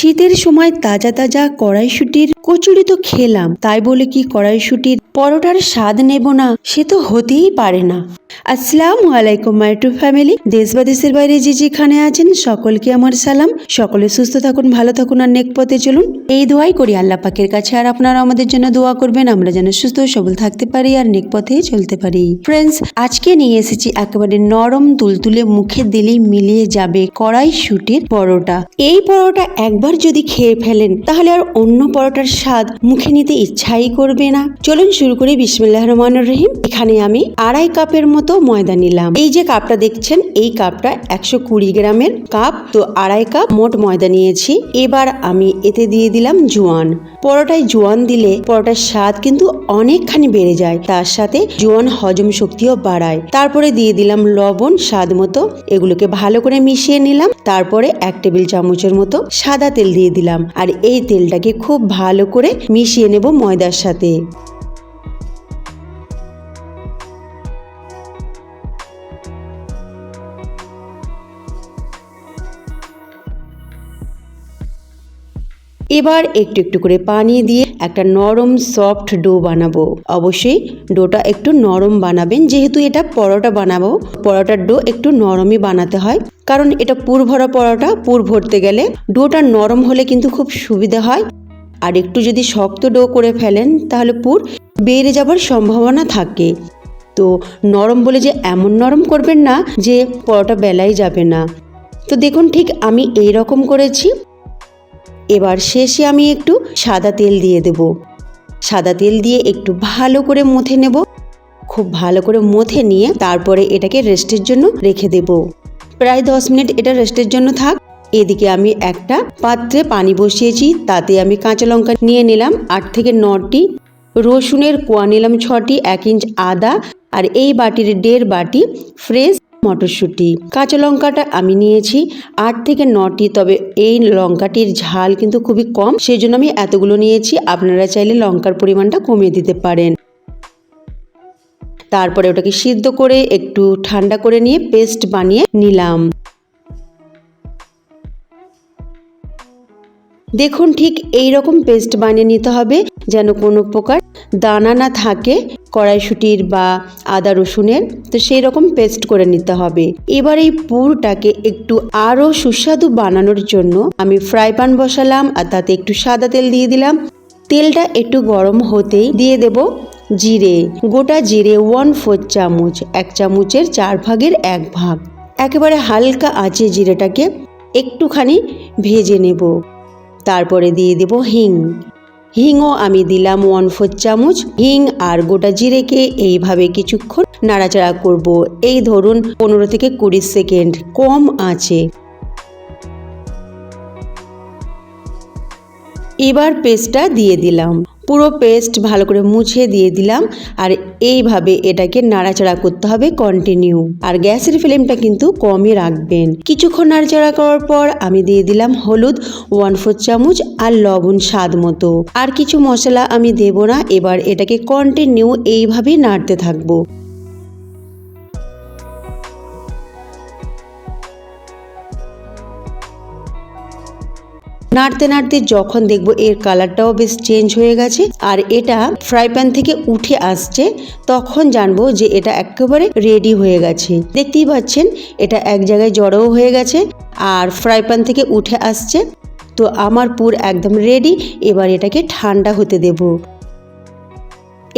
শীতের সময় তাজা তাজা কড়াইশুটির কচুরি তো খেলাম, তাই বলে কি কড়াইশুটির পরোটার স্বাদ নেব না, সে তো হতেই পারে না। আসসালামু আলাইকুম মাই টু ফ্যামিলি দেশ বা দেশের বাইরে যে যেখানে আছেন, সকলকে আমার সালাম। সকলে সুস্থ থাকুন, ভালো থাকুন আর নেক পথে চলুন। এই দোয়াই করি আল্লাহ পাকের কাছে, আর আপনারা আমাদের জন্য দোয়া করবেন, আমরা যেন সুস্থ সবল থাকতে পারি আর নেক পথে চলতে পারি। ফ্রেন্ডস আজকে নিয়ে এসেছি একেবারে নরম, তুলতুলে, মুখে দিলেই মিলিয়ে যাবে কড়াই শুটির পরোটা। এই পরোটা একবার যদি খেয়ে ফেলেন, তাহলে আর অন্য পরোটার স্বাদ মুখে নিতে ইচ্ছাই করবে না। চলুন শুরু করি বিসমিল্লাহ রহমান রহিম। এখানে আমি আড়াই কাপের মতো ময়দা নিলাম। এই যে কাপটা দেখছেন, এই কাপটা একশো কুড়ি গ্রামের কাপ, তো আড়াই কাপ মোট ময়দা নিয়েছি। এবার আমি এতে দিয়ে দিলাম জোয়ান। পরোটায় জোয়ান দিলে পরোটার স্বাদ কিন্তু অনেকখানি বেড়ে যায়। তার সাথে জোয়ান হজম শক্তিও বাড়ায়। তারপরে দিয়ে দিলাম লবণ, স্বাদ মতো। এগুলোকে ভালো করে মিশিয়ে নিলাম। তারপরে এক টেবিল চামচের মতো সাদা তেল দিয়ে দিলাম। আর এই তেলটাকে খুব ভালো করে মিশিয়ে নেব ময়দার সাথে। এবার একটু একটু করে পানি দিয়ে একটা নরম সফট ডো বানাবো। অবশ্যই ডোটা একটু নরম বানাবেন, যেহেতু এটা পরোটা বানাবো। পরোটার ডো একটু নরমই বানাতে হয়, কারণ এটা পুর ভরা পরোটা পুর ভরতে গেলে ডোটা নরম হলে কিন্তু খুব সুবিধা হয়। আর একটু যদি শক্ত ডো করে ফেলেন, তাহলে পুর বেড়ে যাবার সম্ভাবনা থাকে। তো নরম বলে যে এমন নরম করবেন না, যে পরোটা বেলাই যাবে না। তো দেখুন ঠিক আমি এই রকম করেছি। এবার শেষে আমি একটু সাদা তেল দিয়ে দেব। সাদা তেল দিয়ে একটু ভালো করে মথে নেব। খুব ভালো করে মথে নিয়ে তারপরে এটাকে রেস্টের জন্য রেখে দেব। প্রায় দশ মিনিট এটা রেস্টের জন্য থাক। এদিকে আমি একটা পাত্রে পানি বসিয়েছি, তাতে আমি কাঁচা লঙ্কা নিয়ে নিলাম। আট থেকে নটি, রসুনের কোয়া নিলাম ছটি, এক ইঞ্চ আদা, আর এই বাটির দেড় বাটি ফ্রেশ মটরশুঁটি। কাঁচা লঙ্কাটা আমি নিয়েছি। আট থেকে নটি, তবে এই লঙ্কাটির ঝাল কিন্তু খুবই কম। সেই জন্য আমি এতগুলো নিয়েছি। আপনারা চাইলে লঙ্কার পরিমাণটা কমিয়ে দিতে পারেন। তারপরে ওটাকে সিদ্ধ করে একটু ঠান্ডা করে নিয়ে পেস্ট বানিয়ে নিলাম। দেখুন ঠিক এই রকম পেস্ট বানিয়ে নিতে হবে যেন কোনো প্রকার দানা না থাকে কড়াইশুটির বা আদা রসুনের। তো সেই রকম পেস্ট করে নিতে হবে। এবার এই পুরটাকে একটু আরও সুস্বাদু বানানোর জন্য আমি ফ্রাই প্যান বসালাম আর তাতে একটু সাদা তেল দিয়ে দিলাম। তেলটা একটু গরম হতেই দিয়ে দেব জিরে। গোটা জিরে ওয়ান ফোর চামচ, এক চামচের চার ভাগের এক ভাগ। একেবারে হালকা আঁচে জিরেটাকে একটুখানি ভেজে নেব। তারপরে দিয়ে দেব হিং। হিংও আমি দিলাম ওয়ান ফোর চামচ। হিং আর গোটা জিরেকে এইভাবে কিছুক্ষণ নাড়াচাড়া করব। এই ধরুন পনেরো থেকে কুড়ি সেকেন্ড, কম আছে। এবার পেস্টটা দিয়ে দিলাম। পুরো পেস্ট ভালো করে মুছে দিয়ে দিলাম। আর এইভাবে এটাকে নাড়াচাড়া করতে হবে কন্টিনিউ আর গ্যাসের ফ্লেমটা কিন্তু কমই রাখবেন। কিছুক্ষণ নাড়াচাড়া করার পর আমি দিয়ে দিলাম হলুদ ওয়ান ফোর চামচ আর লবণ স্বাদ মতো। আর কিছু মশলা আমি দেব না, এবার এটাকে কন্টিনিউ এইভাবেই নাড়তে থাকব। নাড়তে নাড়তে যখন দেখব এর কালারটাও বেশ চেঞ্জ হয়ে গেছে, আর এটা ফ্রাই প্যান থেকে উঠে আসছে, তখন জানব যে এটা একেবারে রেডি হয়ে গেছে। দেখতেই পাচ্ছেন, এটা এক জায়গায় জড়ো হয়ে গেছে, আর ফ্রাই প্যান থেকে উঠে আসছে, তো আমার পুর একদম রেডি এবার এটাকে ঠান্ডা হতে দেব।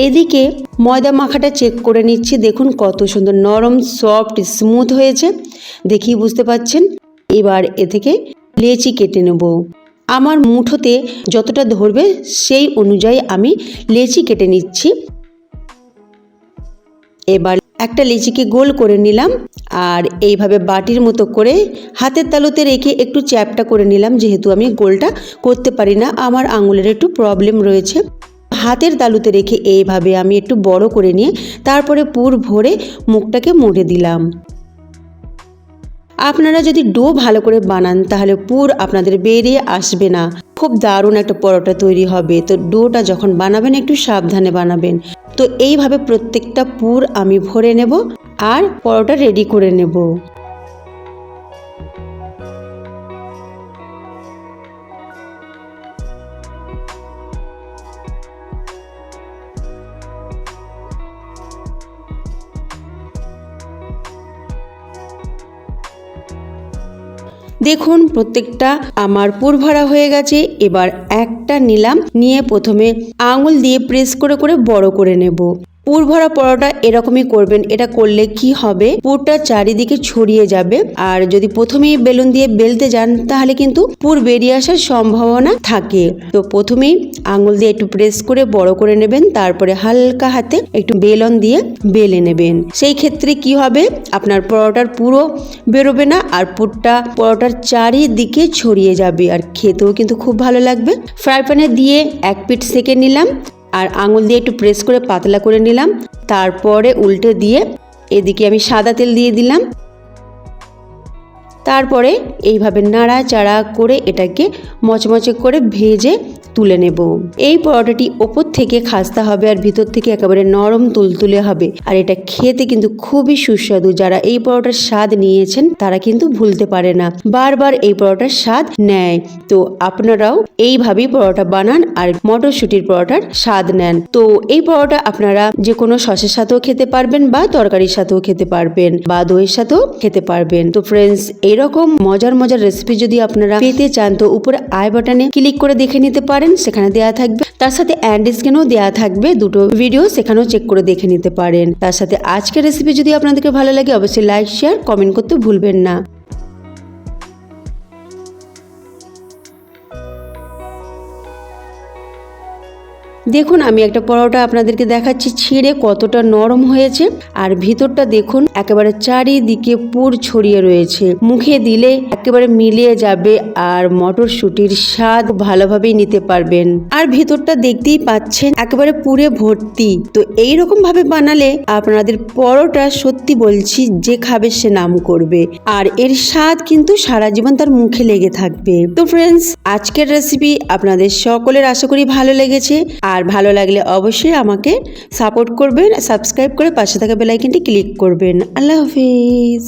এদিকে ময়দা মাখাটা চেক করে নিচ্ছি, দেখুন কত সুন্দর নরম সফট স্মুথ হয়েছে দেখি বুঝতে পাচ্ছেন। এবার এ থেকে লেচি কেটে নেব। আমার মুঠোতে যতটা ধরবে সেই অনুযায়ী আমি লেচি কেটে নিচ্ছি। এবার একটা লিচিকে গোল করে নিলাম আর এইভাবে বাটির মতো করে হাতের তালুতে রেখে একটু চ্যাপটা করে নিলাম, যেহেতু আমি গোলটা করতে পারি না, আমার আঙুলের একটু প্রবলেম রয়েছে। হাতের তালুতে রেখে এইভাবে আমি একটু বড় করে নিয়ে তারপরে পুর ভরে মুখটাকে মুড়ে দিলাম। আপনারা যদি ডো ভালো করে বানান, তাহলে পুর আপনাদের বেরিয়ে আসবে না। খুব দারুণ একটা পরোটা তৈরি হবে। তো ডোটা যখন বানাবেন, একটু সাবধানে বানাবেন। তো এইভাবে প্রত্যেকটা পুর আমি ভরে নেব আর পরোটা রেডি করে নেব। দেখুন, প্রত্যেকটা আমার পুর ভরা হয়ে গেছে। এবার একটা নিলাম, নিয়ে প্রথমে আঙুল দিয়ে প্রেস করে করে বড় করে নেব। পুর ভরা পরোটা এরকমই করবেন। এটা করলে কি হবে? পুরটা চারিদিকে ছড়িয়ে যাবে। আর যদি প্রথমেই বেলুন দিয়ে বেলতে যান, তাহলে কিন্তু পুর বেরিয়ে আসার সম্ভাবনা থাকে। তো প্রথমেই আঙুল দিয়ে একটু প্রেস করে বড় করে নেবেন। তারপরে হালকা হাতে একটু বেলন দিয়ে বেলে নেবেন। সেই ক্ষেত্রে কি হবে? আপনার পরোটার পুরো বেরোবে না আর পুরটা পরোটার চারিদিকে ছড়িয়ে যাবে। আর খেতেও কিন্তু খুব ভালো লাগবে। ফ্রাই প্যানে দিয়ে এক পিঠ সেকে নিলাম। আর আঙুল দিয়ে একটু প্রেস করে পাতলা করে নিলাম। তারপরে উল্টে দিয়ে এদিকে আমি সাদা তেল দিয়ে দিলাম। তারপরে এইভাবে নাড়াচাড়া করে এটাকে মচমচে করে ভেজে তুলে নেব। এই পরোটাটি ওপর থেকে খাস্তা হবে আর ভিতর থেকে একেবারে নরম তুলতুলে হবে। আর এটা খেতে কিন্তু খুবই সুস্বাদু। যারা এই পরোটার স্বাদ নিয়েছেন, তারা কিন্তু ভুলতে পারে না। বারবার এই পরোটার স্বাদ নেয়। তো আপনারাও এইভাবেই পরোটা বানান আর মটরশুটির পরোটার স্বাদ নেন। তো এই পরোটা আপনারা যে কোনো সসের সাথেও খেতে পারবেন বা তরকারির সাথেও খেতে পারবেন বা দইয়ের সাথেও খেতে পারবেন। তো ফ্রেন্ডস এইরকম মজার মজার রেসিপি যদি আপনারা পেতে চান, তো উপরে আই বাটনে ক্লিক করে দেখে নিতে পারেন। সেখানে দেওয়া থাকবে। তার সাথে অ্যান্ড স্ক্রিনও দেওয়া থাকবে। দুটো ভিডিও সেখানেও চেক করে দেখে নিতে পারেন। তার সাথে আজকের রেসিপি যদি আপনাদেরকে ভালো লাগে, অবশ্যই লাইক শেয়ার কমেন্ট করতে ভুলবেন না। দেখুন, আমি একটা পরোটা আপনাদেরকে দেখাচ্ছি, ছিঁড়ে কতটা নরম হয়েছে। আর ভিতরটা দেখুন, একেবারে চারিদিকে পুর ছড়িয়ে রয়েছে। মুখে দিলে একেবারে মিলিয়ে যাবে আর মটরশুটির স্বাদ ভালোভাবেই নিতে পারবেন। আর ভিতরটা দেখতেই পাচ্ছেন, একেবারে পুরে ভর্তি। তো এই রকম ভাবে বানালে আপনাদের পরোটা সত্যি বলছি, যে খাবে সে নাম করবে। আর এর স্বাদ কিন্তু সারা জীবন তার মুখে লেগে থাকবে। তো ফ্রেন্ডস আজকের রেসিপি আপনাদের সকলের আশা করি ভালো লেগেছে। আর ভালো লাগলে অবশ্যই আমাকে সাপোর্ট করবেন সাবস্ক্রাইব করে পাশে থাকা বেলাইকনটি ক্লিক করবেন। আল্লাহ হাফিজ।